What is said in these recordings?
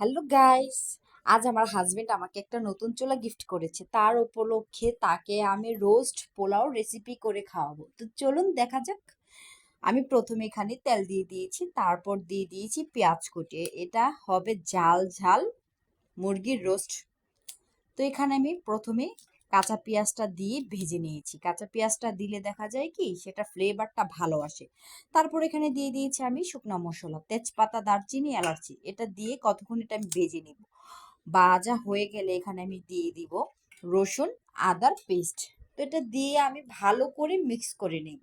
Hello guys, আজ আমার husband আমাকে একটা নতুন চোলা গিফট করেছে। তার উপলক্ষে তাকে আমি রোস্ট পোলাও রেসিপি করে খাওয়াবো। তো চলুন দেখা যাক। আমি প্রথমে এখানে তেল দিয়ে দিয়েছি, তারপর দিয়ে দিয়েছি পেঁয়াজ কুটিয়ে এটা হবে ঝাল ঝাল মুরগির রোস্ট। তো এখানে আমি প্রথমে কাঁচা পেঁয়াজটা দিয়ে ভেজে নিয়েছি। কাঁচা পেঁয়াজটা দিলে দেখা যায় কি, সেটা ফ্লেভারটা ভালো আসে। তারপর এখানে দিয়ে দিয়েছি আমি শুকনো মশলা, তেজপাতা, দারচিনি, এলাচি। এটা দিয়ে কতক্ষণ এটা আমি ভেজে নিব? ভাজা হয়ে গেলে এখানে আমি দিয়ে দিব রসুন, আদার পেস্ট। তো এটা দিয়ে আমি ভালো করে মিক্স করে নেব।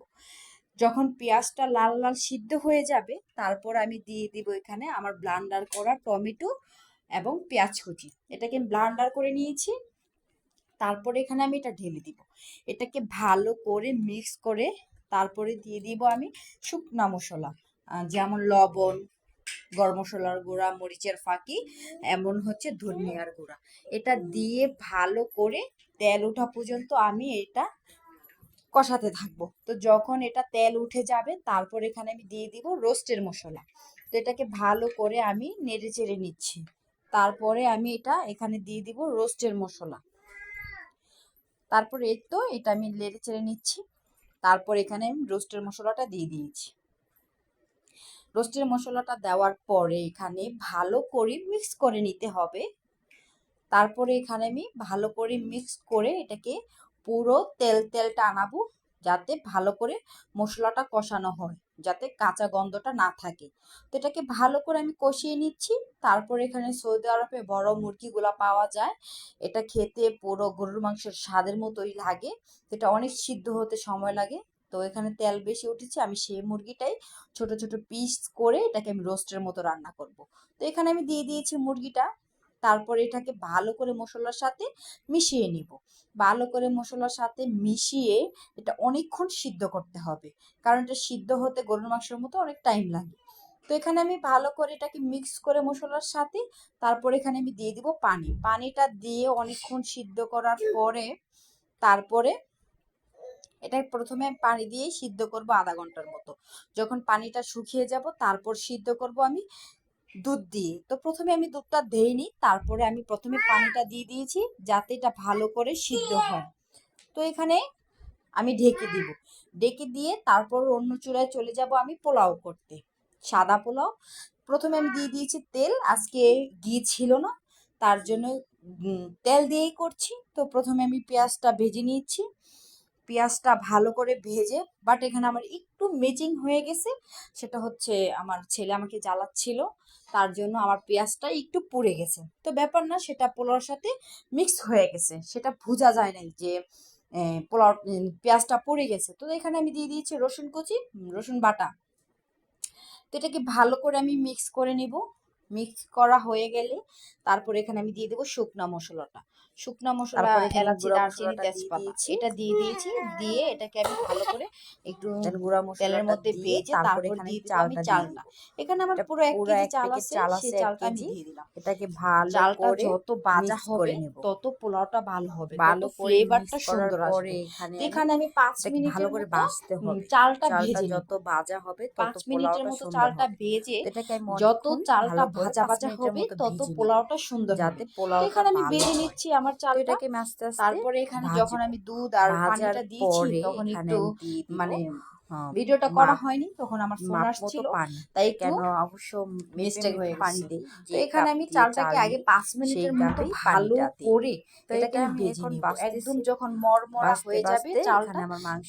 যখন পেঁয়াজটা লাল লাল সিদ্ধ হয়ে যাবে, তারপর আমি দিয়ে দিব এখানে আমার ব্লান্ডার করা টমেটো এবং পেঁয়াজ কুচি। এটাকে ব্লান্ডার করে নিয়েছি। তারপরে এখানে আমি এটা ঢেলে দিব। এটাকে ভালো করে মিক্স করে তারপরে দিয়ে দিব আমি শুকনা মশলা। যেমন লবণ, গরম মশলার গুঁড়া, মরিচের ফাঁকি, এমন হচ্ছে ধনিয়ার গুঁড়া। এটা দিয়ে ভালো করে তেল ওঠা পর্যন্ত আমি এটা কষাতে থাকব। তো যখন এটা তেল উঠে যাবে, তারপর এখানে আমি দিয়ে দিব রোস্টের মশলা। তো এটাকে ভালো করে আমি নেড়ে চেড়ে নিচ্ছি। তারপরে আমি এটা এখানে দিয়ে দিব রোস্টের মশলা। তারপরে এই তো, এটা আমি নেড়ে চেড়ে নিচ্ছি। তারপর এখানে আমি রোস্টের মশলাটা দিয়ে দিয়েছি। রোস্টের মশলাটা দেওয়ার পরে এখানে ভালো করে মিক্স করে নিতে হবে। তারপরে এখানে আমি ভালো করে মিক্স করে এটাকে পুরো তেল তেলটা আনাবো, যাতে ভালো করে মশলাটা কষানো হয়। যাতে কাঁচা গন্ধটা না থাকে। তো এটাকে ভালো করে আমি কষিয়ে নিচ্ছি। তারপর এখানে সৌদি আরবে বড় মুরগিগুলো পাওয়া যায়। এটা খেতে পুরো গরুর মাংসের স্বাদের মতোই লাগে। এটা অনেক সিদ্ধ হতে সময় লাগে। তো এখানে তেল বেশি উঠেছে। আমি সেই মুরগিটাই ছোট ছোট পিস করে এটাকে আমি রোস্টের মতো রান্না করব। তো এখানে আমি দিয়ে দিয়েছি মুরগিটা। তারপর এটাকে ভালো করে মশলার সাথে মিশিয়ে নিব। ভালো করে মশলার সাথে মিশিয়ে এটা অনেকক্ষণ সিদ্ধ করতে হবে। কারণ এটা সিদ্ধ হতে গরুর মাংসের মতো অনেক টাইম লাগে। তো এখানে আমি ভালো করে এটাকে মিক্স করে মশলার সাথে তারপর এখানে আমি দিয়ে দিব পানি। পানিটা দিয়ে অনেকক্ষণ সিদ্ধ করার পরে তারপরে এটা প্রথমে পানি দিয়েই সিদ্ধ করব আধা ঘণ্টার মতো। যখন পানিটা শুকিয়ে যাব তারপর সিদ্ধ করব আমি দুধ দিয়ে। তো প্রথমে আমি দুধটা দেইনি, তারপরে আমি প্রথমে পানিটা দিয়ে দিয়েছি যাতে এটা ভালো করে সিদ্ধ হয়। তো এখানে আমি ঢেকে দিব। ঢেকে দিয়ে তারপর অন্য চূড়ায় চলে যাব আমি পোলাও করতে, সাদা পোলাও। প্রথমে আমি দিয়ে দিয়েছি তেল, আজকে ঘি ছিল না, তার জন্য তেল দিয়েই করছি। তো প্রথমে আমি পেঁয়াজটা ভেজে নিয়েছি। পেঁয়াজটা ভালো করে ভেজে বাট এখানে আমার একটু মেচিং হয়ে গেছে। সেটা হচ্ছে আমার ছেলে আমাকে জ্বালাচ্ছিল, তার জন্য আমার পেঁয়াজটা একটু পুড়ে গেছে। তো ব্যাপার না, সেটা পোলাওর সাথে মিক্স হয়ে গেছে। সেটা বোঝা যায় নাই যে পোলাও পেঁয়াজটা পুড়ে গেছে। তো এখানে আমি দিয়ে দিয়েছি রসুন কুচি রসুন বাটা। তো এটাকে ভালো করে আমি মিক্স করে নিব। মিক্স করা হয়ে গেলে তারপর এখানে আমি দিয়ে দেবো শুকনা মশলাটা। শুকনা মশলা এলাচি দারচিনি তেজপাতা এটা দিয়ে দিয়েছি। দিয়ে এটাকে আমি ভালো করে একটু গুঁড়া তেলের মধ্যে ভেজে তারপর দিয়ে আমি চালটা এখানে আমার পুরো এক কেজি চাল আছে চাল সেই আছে চালটা আমি। দিয়ে দিলাম। এটাকে ভালো চালটা যত বাজা হবে তত পোলাওটা ভালো হবে ভালো ফ্লেভারটা সুন্দর আসবে। এখানে আমি পাঁচ মিনিট ভালো করে ভাজতে হবে। চালটা ভেজে যত নিব ভাজা হবে তত পাঁচ মিনিটের মতো চালটা হবে। ভেজে যত চালটা ভাজা ভাজা হবে তত পোলাওটা সুন্দর যাতে পোলাওটা এখানে আমি হয়। নিচ্ছি আমার তো চালটা। আস্তে আস্তে তারপরে এখানে যখন আমি দুধ আর পানিটা দিয়েছি তখন একটু মানে হ্যাঁ, ভিডিওটা করা হয়নি তখন আমার ফোন আসছিল। তাই একটু কেন? অবশ্য মেপে হয়ে পানি দেই। তো এখানে আমি চালটাকে আগে নিই, পাঁচ মিনিটের মতো ভালো করে তো এটাকে এটা আমি এখন একদম যখন মরমরা হয়ে যাবে চালটা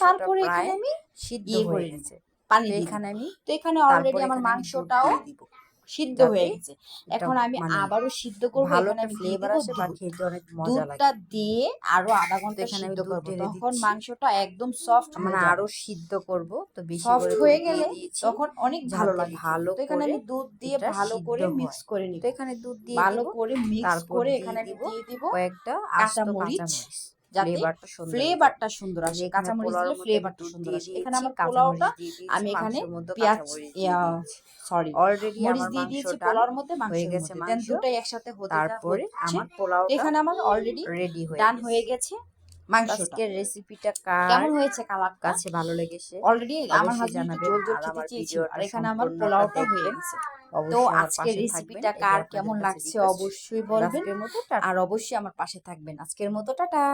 তারপরে এখানে আমি সিদ্ধ ইয়ে হয়ে গেছে। পানি এখানে আমি তো এখানে অলরেডি আমার মাংসটাও। সিদ্ধ হয়ে গেছে। এখন আমি মানে আবারও সিদ্ধ করব এখানে আমি দিয়ে ফ্লেভার দিব আসে বা খেতে অনেক মজা লাগে। দুধটা দিয়ে আরও আধা ঘণ্টা এখানে আমি সিদ্ধ করব। তখন মাংসটা একদম সফট মানে আরও সিদ্ধ করব তো বেশি সফট হয়ে গেলে তখন অনেক ভালো লাগে ভালো তো এখানে আমি দুধ দিয়ে ভালো করে মিক্স করে নিব। তো এখানে দুধ দিয়ে ভালো করে মিক্স করে এখানে দিয়ে দিব কয়েকটা কাঁচা আস্ত মরিচ, যাতে ফ্লেভারটা সুন্দর আসে। এখানে কাঁচামরিচ দিলে ফ্লেভারটা সুন্দর আসে। এখানে আমার পোলাওটা আমি এখানে পেঁয়াজ। সরি অলরেডি মরিচ দিয়ে দিয়েছি পোলাওর মধ্যে হয়ে গেছে দুটোই একসাথে হতে তারপরে আমার পোলাও এখানে আমার অলরেডি রেডি হয়ে ডান হয়ে গেছে। মাংসটা। রেসিপিটা কেমন হয়েছে কাছে ভালো লেগেছে? অলরেডি আমার হাজবেন্ড জল জোর খেতে চেয়েছিল আর এখানে আমার পোলাওটা হয়ে গেছে। তো আজকের রেসিপিটা কার? কেমন লাগছে? অবশ্যই বলবেন। আর অবশ্যই আমার পাশে থাকবেন। আজকের মতো টাটা।